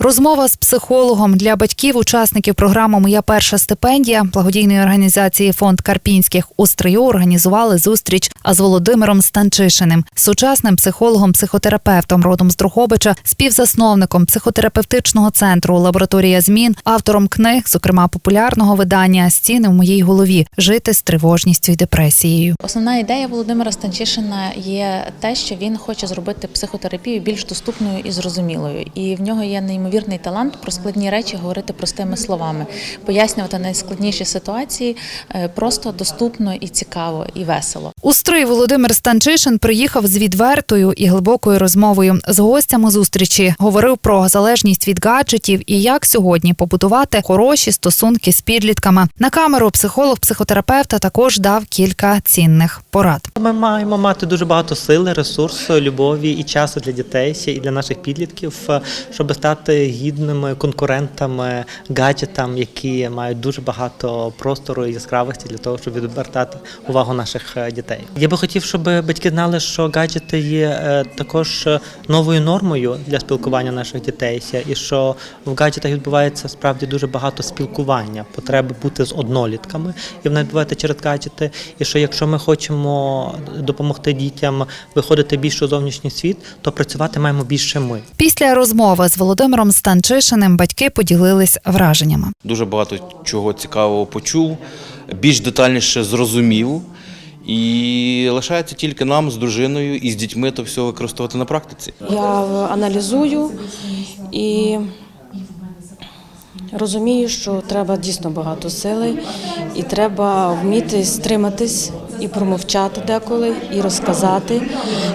Розмова з психологом для батьків, учасників програми Моя перша стипендія благодійної організації Фонд Карпінських у Стрию організували зустріч з Володимиром Станчишиним, сучасним психологом, психотерапевтом родом з Друхобича, співзасновником психотерапевтичного центру Лабораторія змін, автором книг, зокрема популярного видання Стіни в моїй голові жити з тривожністю і депресією. Основна ідея Володимира Станчишина є те, що він хоче зробити психотерапію більш доступною і зрозумілою. І в нього є неймовірний талант про складні речі говорити простими словами, пояснювати найскладніші ситуації е, просто доступно і цікаво, і весело. У Стрий Володимир Станчишин приїхав з відвертою і глибокою розмовою з гостями зустрічі. Говорив про залежність від гаджетів і як сьогодні побудувати хороші стосунки з підлітками. На камеру психолог психотерапевта також дав кілька цінних порад. Ми маємо мати дуже багато сили, ресурсу, любові і часу для дітей і для наших підлітків, е, щоб стати гідними конкурентами гаджетам, які мають дуже багато простору і яскравості для того, щоб відвертати увагу наших е, дітей. Я би хотів, щоб батьки знали, що гаджети є е, також новою нормою для спілкування наших дітей, і що в гаджетах відбувається справді дуже багато спілкування, потреби бути з однолітками, і вона відбувається через гаджети. І що якщо ми хочемо допомогти дітям виходити більше у зовнішній світ, то працювати маємо більше ми. Після розмови з Володимиром Станчишиним батьки поділились враженнями. Дуже багато чого цікавого почув, більш детальніше зрозумів. І лишається тільки нам з дружиною і з дітьми то все використовувати на практиці. Я аналізую і розумію, що треба дійсно багато сили, і треба вміти стриматись і промовчати деколи, і розказати.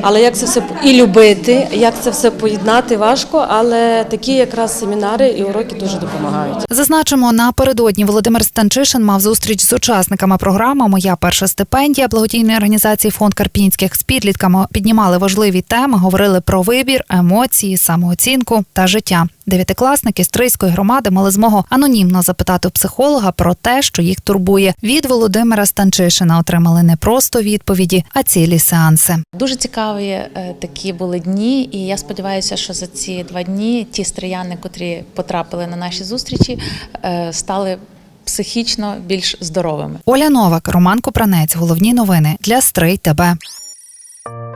Але як це все і любити, як це все поєднати важко, але такі якраз семінари і уроки дуже допомагають. Зазначимо, напередодні Володимир Станчишин мав зустріч з учасниками програми Моя перша стипендія благодійної організації Фонд Карпінських з підлітками піднімали важливі теми, говорили про вибір, емоції, самооцінку та життя. Дев'ятикласники Стрийської громади мали змогу анонімно запитати у психолога про те, що їх турбує. Від Володимира Станчишина отримали не просто відповіді, а цілі сеанси. Дуже цікаві е, такі були дні, і я сподіваюся, що за ці два дні ті стрияни, котрі потрапили на наші зустрічі, е, стали психічно більш здоровими. Оля Новак, Роман Копранець. Головні новини для Стрий ТБ.